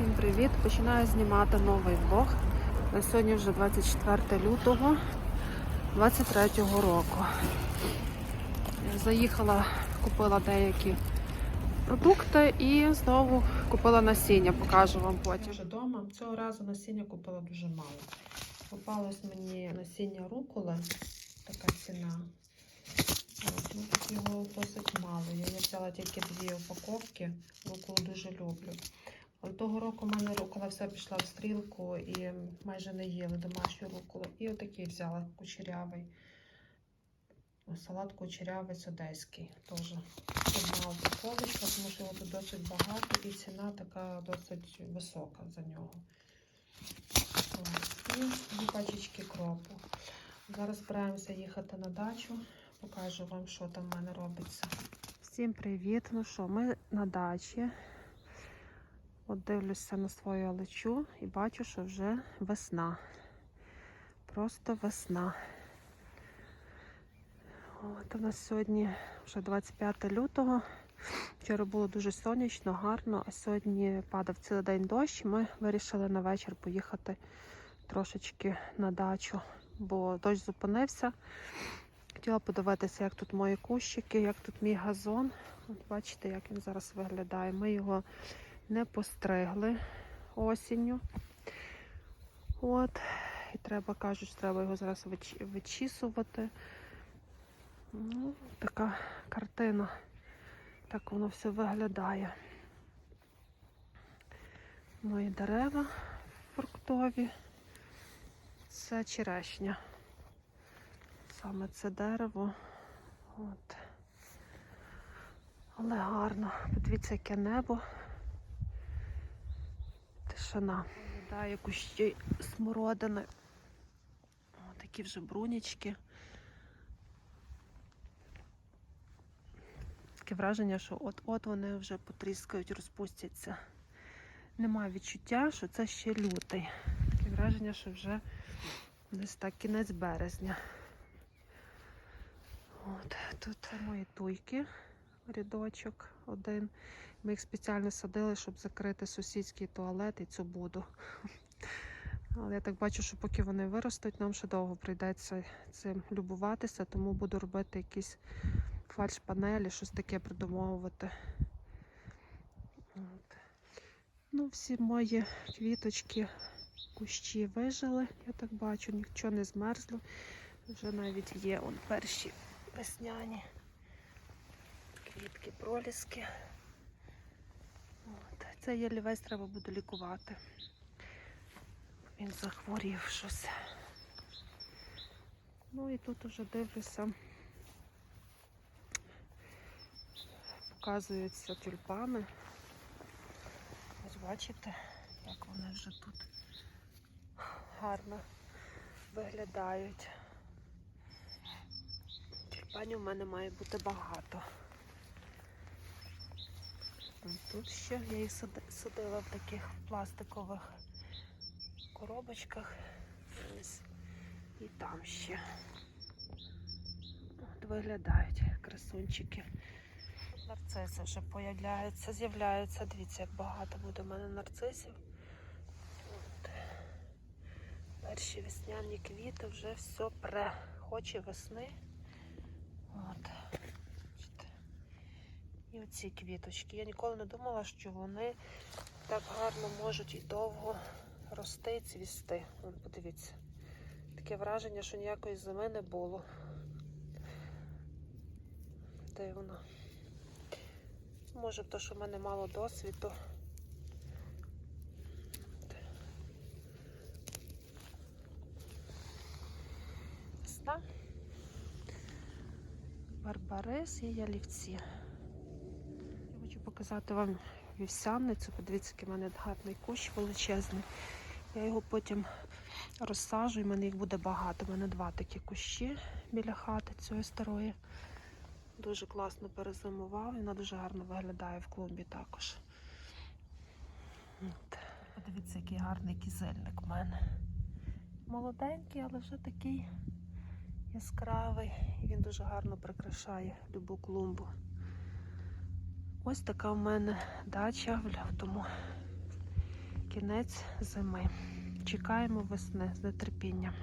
Всім привіт! Починаю знімати новий влог. На сьогодні вже 24 лютого 23 року. Заїхала, купила деякі продукти і знову купила насіння, покажу вам потім. Вже вдома. Цього разу насіння купила дуже мало. Попалось мені насіння руколи, така ціна. Ну, тут його досить мало. Я взяла тільки дві упаковки, руколу дуже люблю. Того року в мене рукола вся пішла в стрілку і майже не їли домашню руколу. І отакий взяла кучерявий. Салат кучерявець одеський. Теж одна упаковочка, тому що його тут досить багато і ціна така досить висока за нього. І дві пачечки кропу. Зараз збираємося їхати на дачу. Покажу вам, що там в мене робиться. Всім привіт! Ну що, ми на дачі. От дивлюся на свою алечу і бачу, що вже весна. Просто весна. От у нас сьогодні вже 25 лютого. Вчора було дуже сонячно, гарно, а сьогодні падав цілий день дощ. і Ми вирішили на вечір поїхати трошечки на дачу, бо дощ зупинився. Хотіла подивитися, як тут мої кущики, як тут мій газон. От бачите, як він зараз виглядає. Ми його не постригли осінню. От. І треба, кажуть, треба його зараз вичісувати. Ну, така картина. Так воно все виглядає. Мої дерева фруктові. Це черешня. Саме це дерево. От. Але гарно. Подивіться, яке небо. Тишина. Виглядає кущі смородини. О, такі вже брунічки. Таке враження, що от-от вони вже потріскають, розпустяться. Немає відчуття, що це ще лютий. Таке враження, що вже десь так кінець березня. От, тут мої туйки, рядочок один. Ми їх спеціально садили, щоб закрити сусідський туалет і цю буду. Але я так бачу, що поки вони виростуть, нам ще довго прийдеться цим любуватися, тому буду робити якісь фальш-панелі, щось таке придумовувати. От. Ну, всі мої квіточки, кущі вижили, я так бачу, нічого не змерзло. Вже навіть є он перші весняні квітки, проліски. От. Цей ялівець треба буде лікувати. Він захворів щось. Ну і тут уже дивлюся. Показуються тюльпани. Ось бачите, як вони вже тут гарно виглядають. Тюльпанів в мене має бути багато. Тут ще я їх садила в таких пластикових коробочках. І там ще. От виглядають красунчики. Нарциси вже появляються, з'являються. Дивіться, як багато буде в мене нарцисів. От. Перші весняні квіти вже все пре. Хоче весни. От. І оці квіточки. Я ніколи не думала, що вони так гарно можуть і довго рости і цвісти. Вон, подивіться. Таке враження, що ніякої зими не було. Дивно. Може, то, що в мене мало досвіду. Весна. Барбарис і ялівці. Показати вам вівсяницю. Подивіться, який в мене гарний кущ величезний. Я його потім розсажу, і в мене їх буде багато. У мене два такі кущі біля хати цієї старої. Дуже класно перезимував, вона дуже гарно виглядає в клумбі також. От. Подивіться, який гарний кізельник у мене. Молоденький, але вже такий яскравий. І він дуже гарно прикрашає любу клумбу. Ось така в мене дача в лютому. кінець зими. Чекаємо весни з нетерпінням.